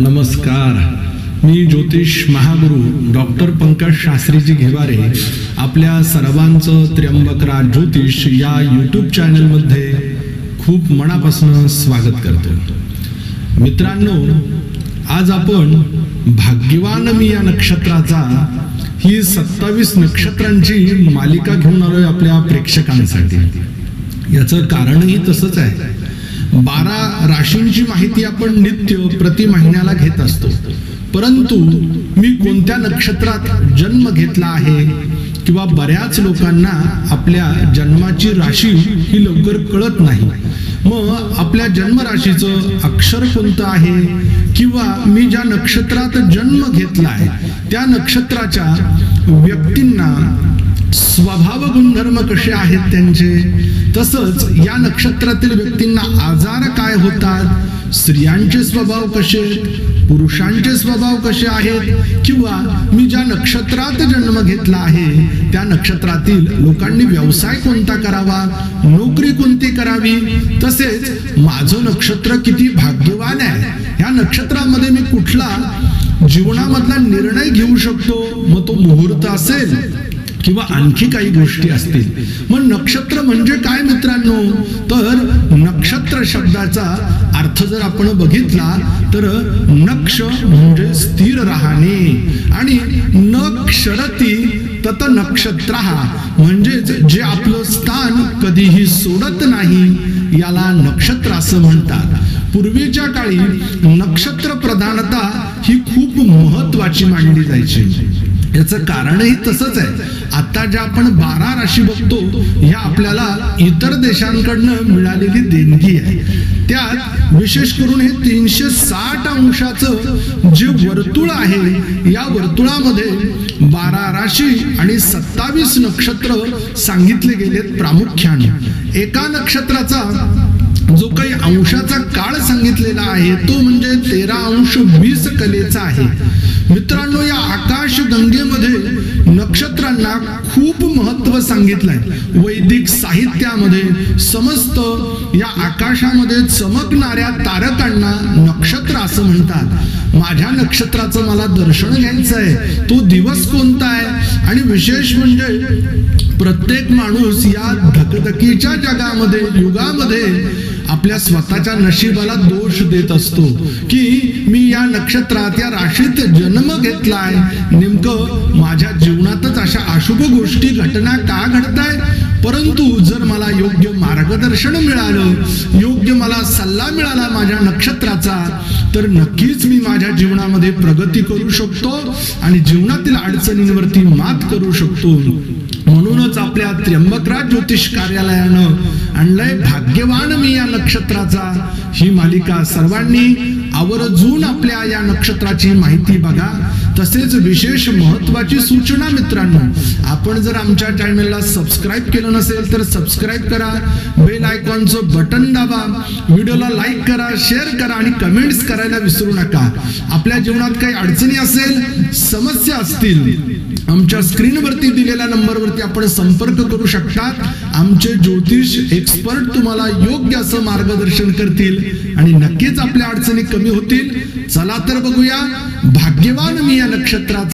नमस्कार. मी ज्योतिष महागुरु डॉक्टर पंकज शास्त्रीजी घेवारे आपल्या सर्वांचं त्र्यंबकरा ज्योतिष या यूट्यूब चॅनलमध्ये खूप मनापासून स्वागत करतो मित्रांनो आज आपण भाग्यवान मी या नक्षत्राचा ही सत्तावीस नक्षत्रांची मालिका घेऊन आलोय आपल्या प्रेक्षकांसाठी. याचं कारणही तसंच आहे. बारा राशींची माहिती आपण नित्य प्रति महिन्याला घेत असतो. परंतु मी कोणत्या नक्षत्रात जन्म घेतला आहे किंवा बऱ्याच लोकांना आपल्या जन्माची राशी ही लवकर कळत नाही. मग आपल्या जन्मराशीचं अक्षर कोणतं आहे? किंवा मी ज्या नक्षत्रात जन्म घेतला आहे त्या नक्षत्राच्या व्यक्तींना स्वभाव गुणधर्म कसे आहेत त्यांचे? तसंच या नक्षत्रातील व्यक्तींना आजार काय होतात? स्त्रियांचे स्वभाव कसे पुरुषांचे स्वभाव कसे आहेत? किंवा मी ज्या नक्षत्रात जन्म घेतला आहे त्या नक्षत्रातील लोकांनी व्यवसाय कोणता करावा? नोकरी कोणती करावी? तसेच माझं नक्षत्र किती भाग्यवान आहे? ह्या नक्षत्रामध्ये मी कुठला जीवनामधला निर्णय घेऊ शकतो? मग तो मुहूर्त असेल. किंवा आणखी काही गोष्टी असतील. मग नक्षत्र म्हणजे काय मित्रांनो? तर नक्षत्र शब्दाचा अर्थ जर आपण बघितला तर नक्ष म्हणजे स्थिर राहणे. आणि न क्षरती तत नक्षत्र. म्हणजेच जे आपलं स्थान कधीही सोडत नाही याला नक्षत्र असं म्हणतात. पूर्वीच्या काळी नक्षत्र प्रधानता ही खूप महत्वाची मानली जायची. याचं कारणही तसंच आहे. आता ज्या आपण बारा राशी बघतो ह्या आपल्याला इतर देशांकडनं मिळालेली देणगी आहे. त्यात विशेष करून हे तीनशे साठ अंशाचं जे वर्तुळ आहे या वर्तुळामध्ये बारा राशी आणि सत्तावीस नक्षत्र सांगितले गेलेत प्रामुख्याने. एका नक्षत्राचा जो काही अंशाचा काळ सांगितलेला आहे तो म्हणजे तेरा अंश वीस कलेचा आहे. मित्रांनो या आकाश गंगेमध्ये नक्षत्रांना खूप महत्त्व सांगितलंय. वैदिक साहित्यामध्ये समस्त या आकाशामध्ये चमकणाऱ्या तारकांना नक्षत्र असं म्हणतात. माझ्या नक्षत्राचं मला दर्शन घ्यायचं आहे तो दिवस कोणता आहे? आणि विशेष म्हणजे प्रत्येक माणूस या धकधकीच्या जगामध्ये युगामध्ये आपल्या स्वतःच्या नशिबाला दोष देत असतो. की मी या नक्षत्रात या राशीत जन्म घेतलाय. नेमकं माझ्या जीवनातच अशा अशुभ गोष्टी घटना का घडताय परंतु जर मला योग्य मार्गदर्शन मिळालं योग्य मला सल्ला मिळाला माझ्या नक्षत्राचा तर नक्कीच मी माझ्या जीवनामध्ये प्रगती करू शकतो आणि जीवनातील अडचणींवरती मात करू शकतो. म्हणूनच आपल्या त्र्यंबकराज ज्योतिष कार्यालयानं आणलंय भाग्यवान मी या नक्षत्राचा. ही मालिका सर्वांनी आवर्जून आपल्या या नक्षत्राची माहिती बघा. तसेच विशेष महत्वाची सूचना मित्रांनो आपण जर आमच्या चॅनलला सबस्क्राईब केलं नसेल तर सबस्क्राईब करा. बेल आयकॉनचं बटन दाबा. व्हिडिओला लाईक करा शेअर करा आणि कमेंट्स करायला विसरू नका. आपल्या जीवनात काही अडचणी असेल समस्या असतील आमच्या स्क्रीनवरती दिलेल्या नंबरवरती आपण संपर्क करू शकतात आमचे ज्योतिष एक्सपर्ट तुम्हाला योग्य असं मार्गदर्शन करतील आणि नक्कीच आपल्या अडचणी कमी होतील. चला तर बघूया. भाग्यवान मी या नक्षत्राचा